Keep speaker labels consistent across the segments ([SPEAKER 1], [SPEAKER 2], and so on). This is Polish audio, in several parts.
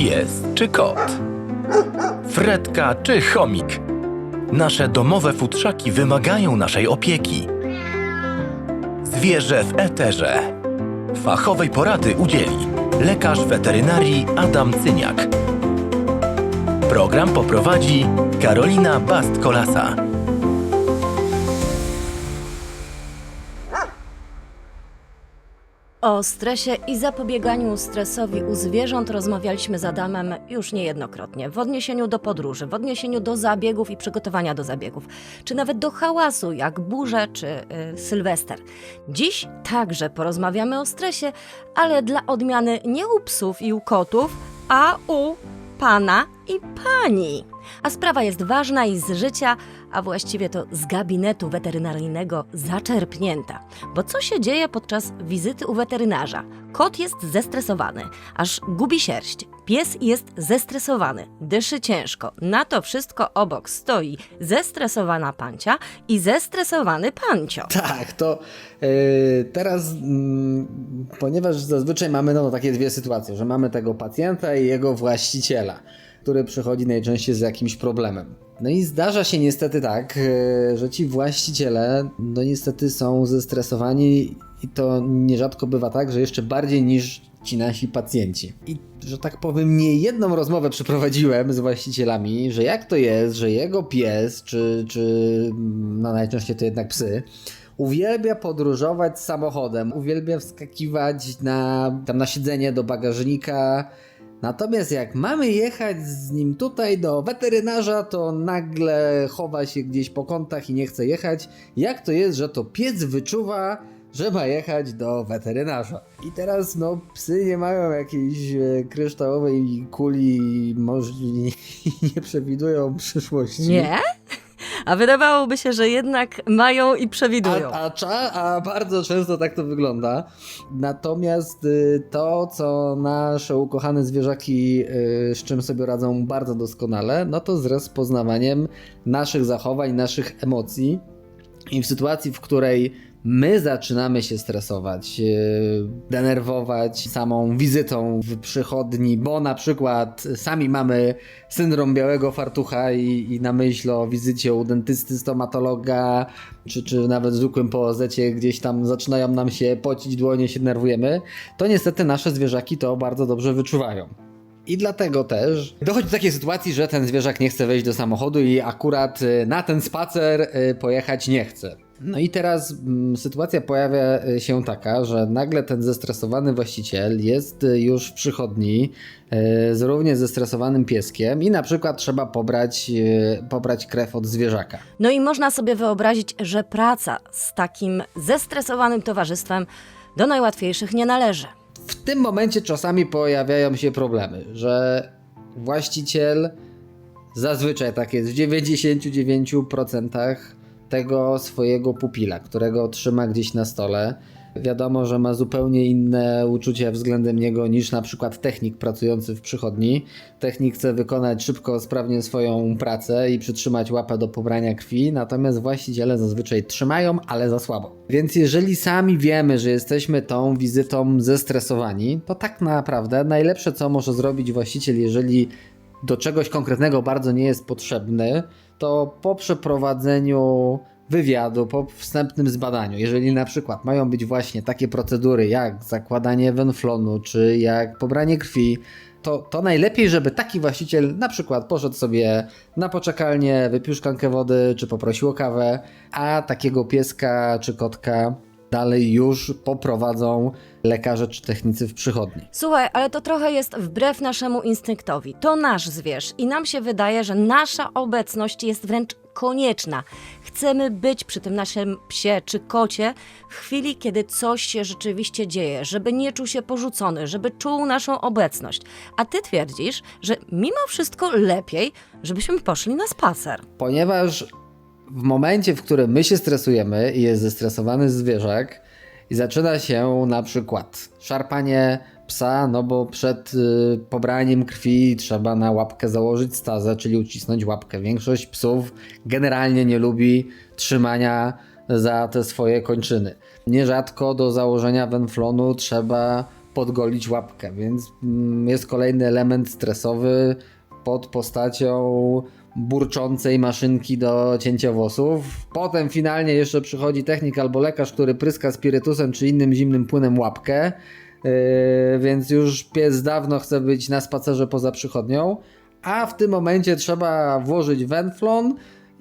[SPEAKER 1] pies czy kot? Fredka czy chomik? Nasze domowe futrzaki wymagają naszej opieki. Zwierzę w eterze. Fachowej porady udzieli lekarz weterynarii Adam Cyniak. Program poprowadzi Karolina Bast-Kolasa.
[SPEAKER 2] O stresie i zapobieganiu stresowi u zwierząt rozmawialiśmy z Adamem już niejednokrotnie. W odniesieniu do podróży, w odniesieniu do zabiegów i przygotowania do zabiegów, czy nawet do hałasu, jak burze czy y, sylwester. Dziś także porozmawiamy o stresie, ale dla odmiany nie u psów i u kotów, a u pana i pani. A sprawa jest ważna i z życia, a właściwie to z gabinetu weterynaryjnego zaczerpnięta. Bo co się dzieje podczas wizyty u weterynarza? Kot jest zestresowany, aż gubi sierść. Pies jest zestresowany, dyszy ciężko. Na to wszystko obok stoi zestresowana pancia i zestresowany pancio.
[SPEAKER 3] Tak, to yy, teraz, mm, ponieważ zazwyczaj mamy no, takie dwie sytuacje, że mamy tego pacjenta i jego właściciela, który przychodzi najczęściej z jakimś problemem. No i zdarza się niestety tak, yy, że ci właściciele, no niestety są zestresowani i to nierzadko bywa tak, że jeszcze bardziej niż ci nasi pacjenci. I że tak powiem, nie jedną rozmowę przeprowadziłem z właścicielami, że jak to jest, że jego pies, czy, czy no najczęściej to jednak psy, uwielbia podróżować samochodem, uwielbia wskakiwać na, tam na siedzenie do bagażnika. Natomiast jak mamy jechać z nim tutaj do weterynarza, to nagle chowa się gdzieś po kątach i nie chce jechać. Jak to jest, że to pies wyczuwa, że ma jechać do weterynarza? I teraz no psy nie mają jakiejś e, kryształowej kuli może nie, nie przewidują przyszłości.
[SPEAKER 2] Nie? A wydawałoby się, że jednak mają i przewidują.
[SPEAKER 3] A, a, a bardzo często tak to wygląda. Natomiast y, to, co nasze ukochane zwierzaki, y, z czym sobie radzą bardzo doskonale, no to z rozpoznawaniem naszych zachowań, naszych emocji. I w sytuacji, w której my zaczynamy się stresować, yy, denerwować samą wizytą w przychodni, bo na przykład sami mamy syndrom białego fartucha i, i na myśl o wizycie u dentysty, stomatologa, czy, czy nawet zwykłym poozecie gdzieś tam zaczynają nam się pocić dłonie, się nerwujemy, to niestety nasze zwierzaki to bardzo dobrze wyczuwają. I dlatego też dochodzi do takiej sytuacji, że ten zwierzak nie chce wejść do samochodu i akurat y, na ten spacer y, pojechać nie chce. No i teraz mm, sytuacja pojawia y, się taka, że nagle ten zestresowany właściciel jest y, już w przychodni y, z równie zestresowanym pieskiem i na przykład trzeba pobrać, pobrać krew od zwierzaka.
[SPEAKER 2] No i można sobie wyobrazić, że praca z takim zestresowanym towarzystwem do najłatwiejszych nie należy.
[SPEAKER 3] W tym momencie czasami pojawiają się problemy, że właściciel zazwyczaj tak jest w 99% tego swojego pupila, którego trzyma gdzieś na stole. Wiadomo, że ma zupełnie inne uczucia względem niego niż na przykład technik pracujący w przychodni. Technik chce wykonać szybko, sprawnie swoją pracę i przytrzymać łapę do pobrania krwi, natomiast właściciele zazwyczaj trzymają, ale za słabo. Więc jeżeli sami wiemy, że jesteśmy tą wizytą zestresowani, to tak naprawdę najlepsze co może zrobić właściciel, jeżeli do czegoś konkretnego bardzo nie jest potrzebny, to po przeprowadzeniu wywiadu, po wstępnym zbadaniu, jeżeli na przykład mają być właśnie takie procedury jak zakładanie wenflonu, czy jak pobranie krwi, to, to najlepiej, żeby taki właściciel na przykład poszedł sobie na poczekalnię, wypił szklankę wody, czy poprosił o kawę, a takiego pieska czy kotka dalej już poprowadzą lekarze czy technicy w przychodni.
[SPEAKER 2] Słuchaj, ale to trochę jest wbrew naszemu instynktowi. To nasz zwierz i nam się wydaje, że nasza obecność jest wręcz konieczna. Chcemy być przy tym naszym psie czy kocie w chwili, kiedy coś się rzeczywiście dzieje, żeby nie czuł się porzucony, żeby czuł naszą obecność. A ty twierdzisz, że mimo wszystko lepiej, żebyśmy poszli na spacer.
[SPEAKER 3] Ponieważ w momencie, w którym my się stresujemy i jest zestresowany zwierzak i zaczyna się na przykład szarpanie psa, no bo przed y, pobraniem krwi trzeba na łapkę założyć stazę, czyli ucisnąć łapkę. Większość psów generalnie nie lubi trzymania za te swoje kończyny. Nierzadko do założenia wenflonu trzeba podgolić łapkę, więc mm, jest kolejny element stresowy pod postacią burczącej maszynki do cięcia włosów. Potem finalnie jeszcze przychodzi technik albo lekarz, który pryska spirytusem czy innym zimnym płynem łapkę. Yy, więc już pies dawno chce być na spacerze poza przychodnią, a w tym momencie trzeba włożyć wenflon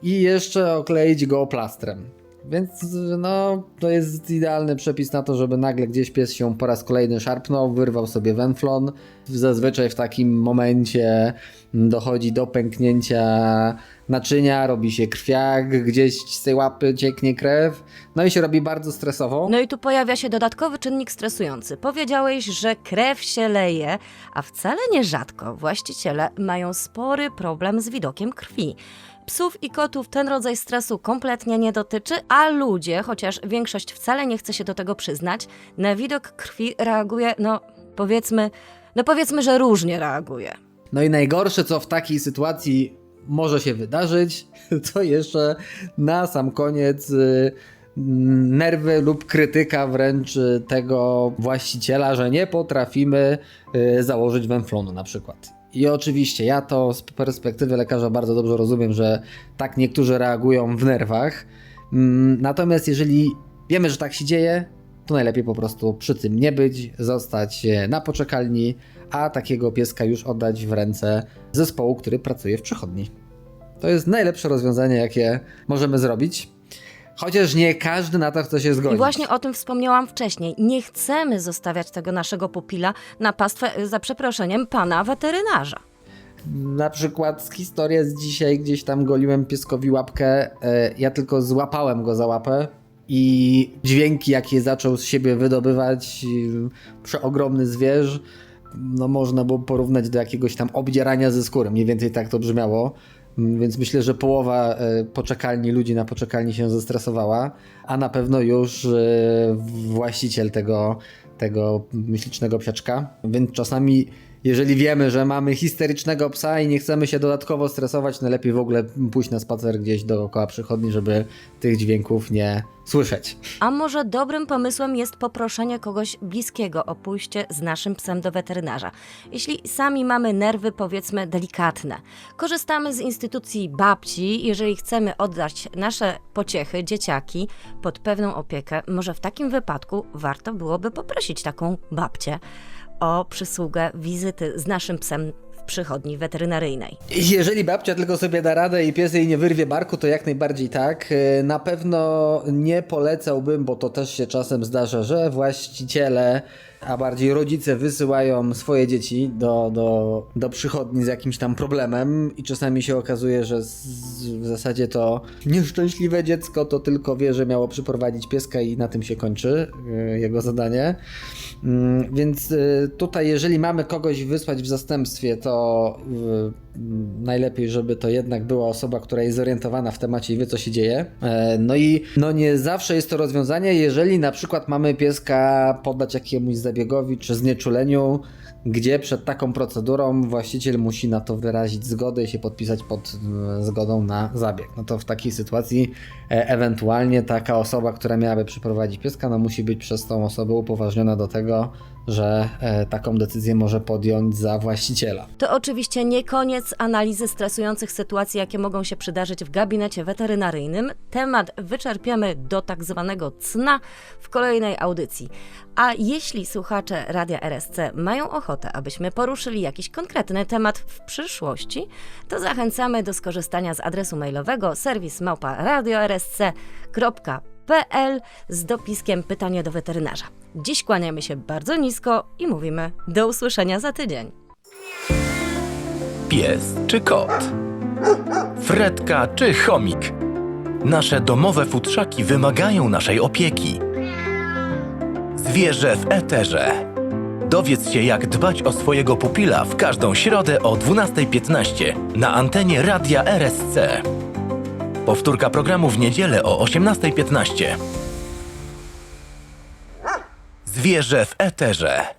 [SPEAKER 3] i jeszcze okleić go plastrem. Więc no, to jest idealny przepis na to, żeby nagle gdzieś pies się po raz kolejny szarpnął, wyrwał sobie wenflon. Zazwyczaj w takim momencie dochodzi do pęknięcia naczynia, robi się krwiak, gdzieś z tej łapy cieknie krew, no i się robi bardzo stresowo.
[SPEAKER 2] No i tu pojawia się dodatkowy czynnik stresujący. Powiedziałeś, że krew się leje, a wcale nierzadko właściciele mają spory problem z widokiem krwi. Psów i kotów ten rodzaj stresu kompletnie nie dotyczy, a ludzie, chociaż większość wcale nie chce się do tego przyznać, na widok krwi reaguje, no powiedzmy, no powiedzmy, że różnie reaguje.
[SPEAKER 3] No i najgorsze, co w takiej sytuacji może się wydarzyć, to jeszcze na sam koniec y, nerwy lub krytyka wręcz y, tego właściciela, że nie potrafimy y, założyć węflonu na przykład. I oczywiście ja to z perspektywy lekarza bardzo dobrze rozumiem, że tak niektórzy reagują w nerwach. Mm, Natomiast jeżeli wiemy, że tak się dzieje, to najlepiej po prostu przy tym nie być, zostać na poczekalni, a takiego pieska już oddać w ręce zespołu, który pracuje w przychodni. To jest najlepsze rozwiązanie, jakie możemy zrobić. Chociaż nie każdy na to chce się zgodzić.
[SPEAKER 2] I właśnie o tym wspomniałam wcześniej. Nie chcemy zostawiać tego naszego pupila na pastwę, y, za przeproszeniem, pana weterynarza.
[SPEAKER 3] Na przykład historia z dzisiaj, gdzieś tam goliłem pieskowi łapkę, e, ja tylko złapałem go za łapę i dźwięki, jakie zaczął z siebie wydobywać przeogromny zwierz, no można było porównać do jakiegoś tam obdzierania ze skóry, mniej więcej tak to brzmiało. Mm, Więc myślę, że połowa e, poczekalni, ludzi na poczekalni się zestresowała, a na pewno już e, właściciel tego, tego ślicznego psiaczka. Więc czasami, jeżeli wiemy, że mamy histerycznego psa i nie chcemy się dodatkowo stresować, najlepiej w ogóle pójść na spacer gdzieś dookoła przychodni, żeby tych dźwięków nie słyszeć.
[SPEAKER 2] A może dobrym pomysłem jest poproszenie kogoś bliskiego o pójście z naszym psem do weterynarza. Jeśli sami mamy nerwy, powiedzmy, delikatne, korzystamy z instytucji babci, jeżeli chcemy oddać nasze pociechy, dzieciaki, pod pewną opiekę, może w takim wypadku warto byłoby poprosić taką babcię o przysługę wizyty z naszym psem przychodni weterynaryjnej.
[SPEAKER 3] Jeżeli babcia tylko sobie da radę i pies jej nie wyrwie barku, to jak najbardziej tak. E, Na pewno nie polecałbym, bo to też się czasem zdarza, że właściciele, a bardziej rodzice wysyłają swoje dzieci do, do, do przychodni z jakimś tam problemem i czasami się okazuje, że z, w zasadzie to nieszczęśliwe dziecko to tylko wie, że miało przyprowadzić pieska i na tym się kończy e, jego zadanie. Mm, Więc y, tutaj, jeżeli mamy kogoś wysłać w zastępstwie, to y, najlepiej, żeby to jednak była osoba, która jest zorientowana w temacie i wie, co się dzieje. E, No i no nie zawsze jest to rozwiązanie, jeżeli na przykład mamy pieska poddać jakiemuś zabiegowi czy znieczuleniu, gdzie przed taką procedurą właściciel musi na to wyrazić zgodę i się podpisać pod y, zgodą na zabieg. No to w takiej sytuacji e, ewentualnie taka osoba, która miałaby przyprowadzić pieska, no musi być przez tą osobę upoważniona do tego, że e, taką decyzję może podjąć za właściciela.
[SPEAKER 2] To oczywiście nie koniec analizy stresujących sytuacji, jakie mogą się przydarzyć w gabinecie weterynaryjnym. Temat wyczerpiamy do tak zwanego cna w kolejnej audycji. A jeśli słuchacze Radia RSC mają ochotę, abyśmy poruszyli jakiś konkretny temat w przyszłości, to zachęcamy do skorzystania z adresu mailowego serwis małpa radio.rsc.pl z dopiskiem pytanie do weterynarza. Dziś kłaniamy się bardzo nisko i mówimy do usłyszenia za tydzień.
[SPEAKER 1] Pies czy kot? Fredka czy chomik? Nasze domowe futrzaki wymagają naszej opieki. Zwierzę w eterze. Dowiedz się, jak dbać o swojego pupila w każdą środę o 12.15 na antenie Radia RSC. Powtórka programu w niedzielę o 18.15. Zwierzę w eterze.